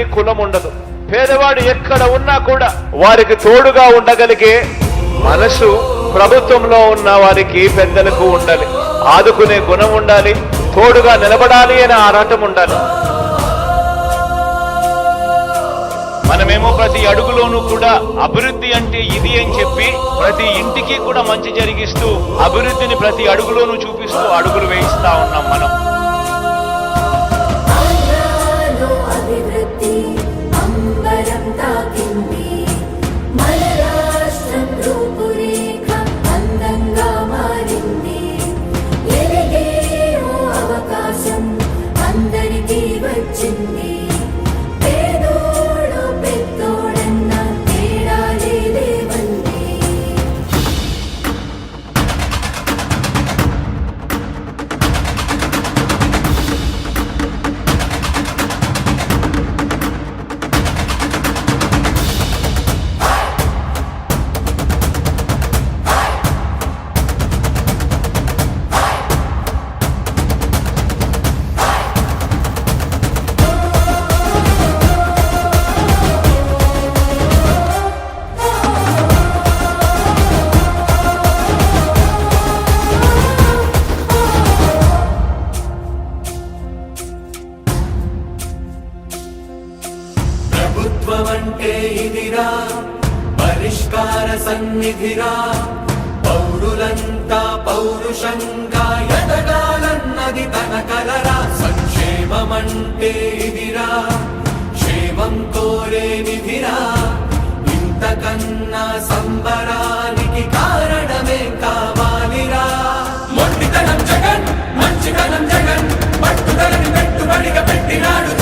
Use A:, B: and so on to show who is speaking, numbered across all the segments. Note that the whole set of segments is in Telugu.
A: కులం ఉండదు. పేదవాడు ఎక్కడ ఉన్నా కూడా వారికి తోడుగా ఉండగలిగే మనసు ప్రభుత్వంలో ఉన్న వారికి పెద్దలకు ఉండాలి. ఆదుకునే గుణం ఉండాలి. తోడుగా నిలబడాలి అనే ఆరాటం ఉండాలి. మనమేమో ప్రతి అడుగులోనూ కూడా అభివృద్ధి అంటే ఇది అని చెప్పి ప్రతి ఇంటికి కూడా మంచి జరిగిస్తూ అభివృద్ధిని ప్రతి అడుగులోనూ చూపిస్తూ అడుగులు వేయిస్తా ఉన్నాం మనం.
B: నిధిరా. పౌరులంతా పౌరుషంగా ఎదగాలన్నది తన కలరా. సంక్షేమమంటే ఇదిరా. క్షేమం కోరే నిధిరా. ఇంతకన్నా సంబరానికి కారణమే కావాలిరా. మొండితనం జగన్ మంచితనం జగన్. పట్టుదలని పెట్టుబడిగా పెట్టినాడు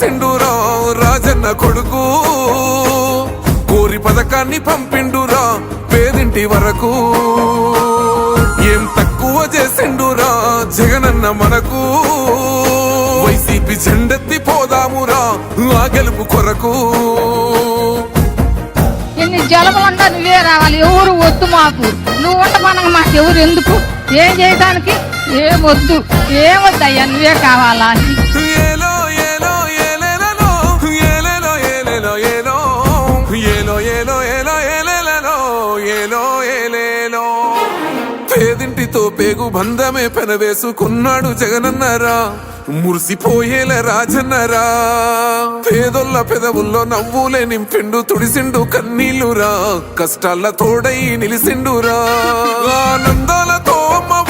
C: చేసిండురా రాజన్న కొడుకు. కోరి పథకాన్ని పంపిండురా పేదింటి వరకు. ఏం తక్కువ చేసిండురా జగనన్న మనకు. వైసీపీ జెండెత్తి పోదామురా ఆ గెలుపు కొరకు.
D: జలములంతా నువ్వే రావాలి ఎవరు వద్దు మాకు. నువ్వు ఉండమనగా మాకు ఎవరు ఎందుకు? ఏం చేయడానికి ఏం వద్దు ఏం వద్దయ్యా నువ్వే కావాలా?
C: ఏలేలో ఏలో ఏలో ఏలో ఏలో ఏలేలలో ఏలో ఏలేలో పేదింటితో పేగు బంధమే పెనవేసుకున్నాడు జగనన్నరా. మురిసిపోయేల రాజన్నరా. పేదొల్ల పెదవుల్లో నవ్వులే నింపిండు తుడిసిండు కన్నీళ్ళురా. కష్టాల తోడై నిలిసిండురా. ఆనందాలతో అమ్మ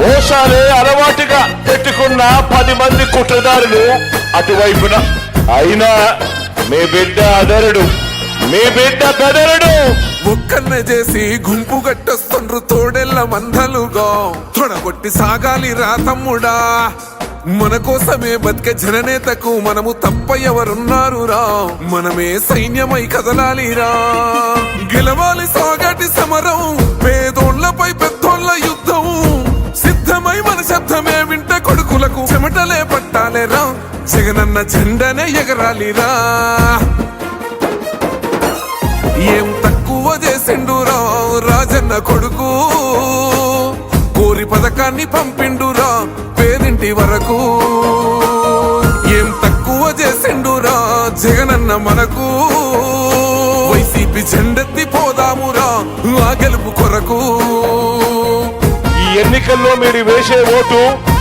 E: మోసాలే అలవాటుగా పెట్టుకున్న పది మంది కుట్రదారులు అటువైపున. అయినా మీ బిడ్డ అదరుడు. మీ బిడ్డ బెదరుడు.
C: ఒక్కన్న చేసి గుంపు గట్టొస్తుండ్రు తోడెల్ల మందలుగా. తొడగొట్టి సాగాలి రా తమ్ముడా. మన కోసమే బతికే జననేతకు మనము తప్ప ఎవరున్నారు రా. మనమే సైన్యమై కదలాలిరా గెలవాలి సాగటి సమరం పేదోళ్ళ వింటే కొడుకులకు చెమటలే పట్టాలేరా జగనన్న జెండనే ఎగరాలిరా ఏం తక్కువ చేసిండు రాజన్న కొడుకు. కోరి పథకాన్ని పంపిండురా పేదింటి వరకు. ఏం తక్కువ చేసిండురా జగనన్న మనకు. వైసీపీ జెండెత్తి పోదామురా ఆ గెలుపు కొరకు.
E: ఈ ఎన్నికల్లో మీరు వేసే ఓటు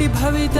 B: కోటి భవిత